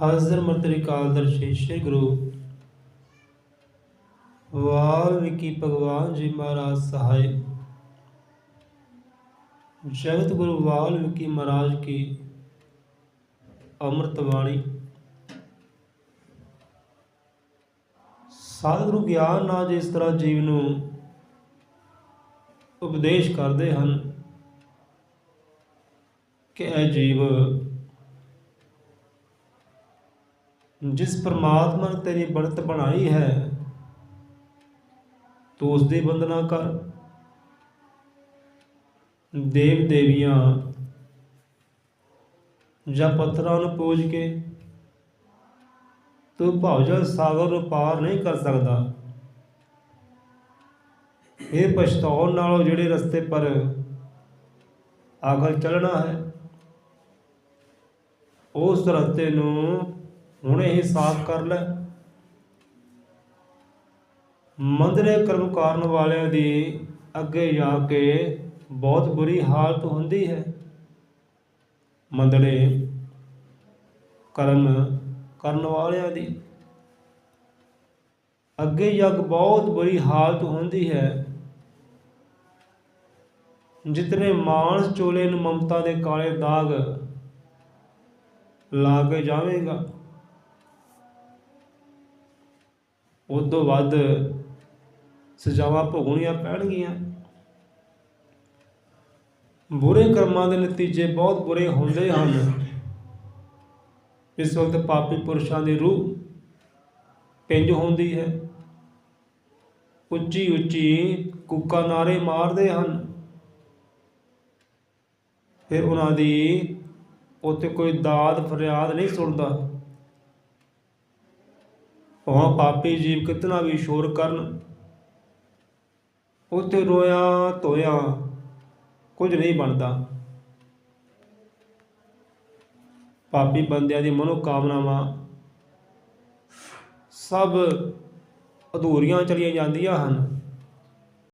ਹਾਜ਼ਰ ਮਰਤਰੀ ਕਾਲਦਰਸ਼ੀ ਸ੍ਰੀ ਗੁਰੂ ਵਾਲਮੀਕੀ ਭਗਵਾਨ ਜੀ ਮਹਾਰਾਜ ਸਹਾਇ। ਜਗਤ ਗੁਰੂ ਵਾਲਮੀਕੀ ਮਹਾਰਾਜ ਕੀ ਅੰਮ੍ਰਿਤ ਬਾਣੀ ਸਤਿਗੁਰੂ ਗਿਆਨ ਨਾਲ ਜਿਸ ਤਰ੍ਹਾਂ ਜੀਵ ਨੂੰ ਉਪਦੇਸ਼ ਕਰਦੇ ਹਨ ਕਿ ਇਹ ਜੀਵ ਜਿਸ ਪ੍ਰਮਾਤਮਾ ਨੇ ਤੇਰੀ ਬਣਤ ਬਣਾਈ ਹੈ, ਤੂੰ ਉਸ ਦੀ ਵੰਦਨਾ ਕਰ। ਦੇਵ ਦੇਵੀਆਂ ਜਾਂ ਪੱਥਰਾਂ ਨੂੰ ਪੂਜ ਕੇ, ਤੂੰ ਭਵਜਲ ਸਾਗਰ ਨੂੰ ਪਾਰ ਨਹੀਂ ਕਰ ਸਕਦਾ। ਇਹ ਪਛਤਾਉਣ ਨਾਲੋਂ ਜਿਹੜੇ ਰਸਤੇ ਪਰ ਆਗਲ ਚੱਲਣਾ ਹੈ, ਉਸ ਰਸਤੇ ਨੂੰ ਹੁਣੇ ਹੀ ਸਾਫ਼ ਕਰ ਲੈ। ਮੰਦਰੇ ਕਰਮ ਕਾਰਨ ਵਾਲਿਆਂ ਦੀ ਅੱਗੇ ਜਾ ਕੇ ਬਹੁਤ ਬੁਰੀ ਹਾਲਤ ਹੁੰਦੀ ਹੈ। ਮੰਦੜੇ ਕਰਮ ਕਰਨ ਵਾਲਿਆਂ ਦੀ ਅੱਗੇ ਜਾ ਕੇ ਬਹੁਤ ਬੁਰੀ ਹਾਲਤ ਹੁੰਦੀ ਹੈ। ਜਿਤਨੇ ਮਾਨਸ ਚੋਲੇ ਨੂੰ ਮਮਤਾ ਦੇ ਕਾਲੇ ਦਾਗ ਲਾ ਕੇ ਜਾਵੇਗਾ ਉਦੋਂ ਵੱਧ ਸਜ਼ਾਵਾਂ ਭੋਗਣੀਆਂ ਪੈਣਗੀਆਂ। ਬੁਰੇ ਕਰਮਾਂ ਦੇ ਨਤੀਜੇ ਬਹੁਤ ਬੁਰੇ ਹੁੰਦੇ ਹਨ। ਇਸ ਵਕਤ ਪਾਪੀ ਪੁਰਸ਼ਾਂ ਦੀ ਰੂਹ ਪਿੰਜ ਹੁੰਦੀ ਹੈ। ਉੱਚੀ ਉੱਚੀ ਕੁੱਕਾ ਨਾਰੇ ਮਾਰਦੇ ਹਨ। ਫਿਰ ਉਹਨਾਂ ਦੀ ਉੱਥੇ ਕੋਈ ਦਾਦ ਫਰਿਆਦ ਨਹੀਂ ਸੁਣਦਾ। ਭਾਵੇਂ ਪਾਪੀ ਜੀਵ ਕਿਤਨਾ ਵੀ ਸ਼ੋਰ ਕਰਨ, ਉੱਥੇ ਰੋਇਆ ਧੋਇਆ ਕੁਝ ਨਹੀਂ ਬਣਦਾ। ਪਾਪੀ ਬੰਦਿਆਂ ਦੀ ਮਨੋ ਕਾਮਨਾਵਾਂ ਸਭ ਅਧੂਰੀਆਂ ਚਲੀਆਂ ਜਾਂਦੀਆਂ ਹਨ।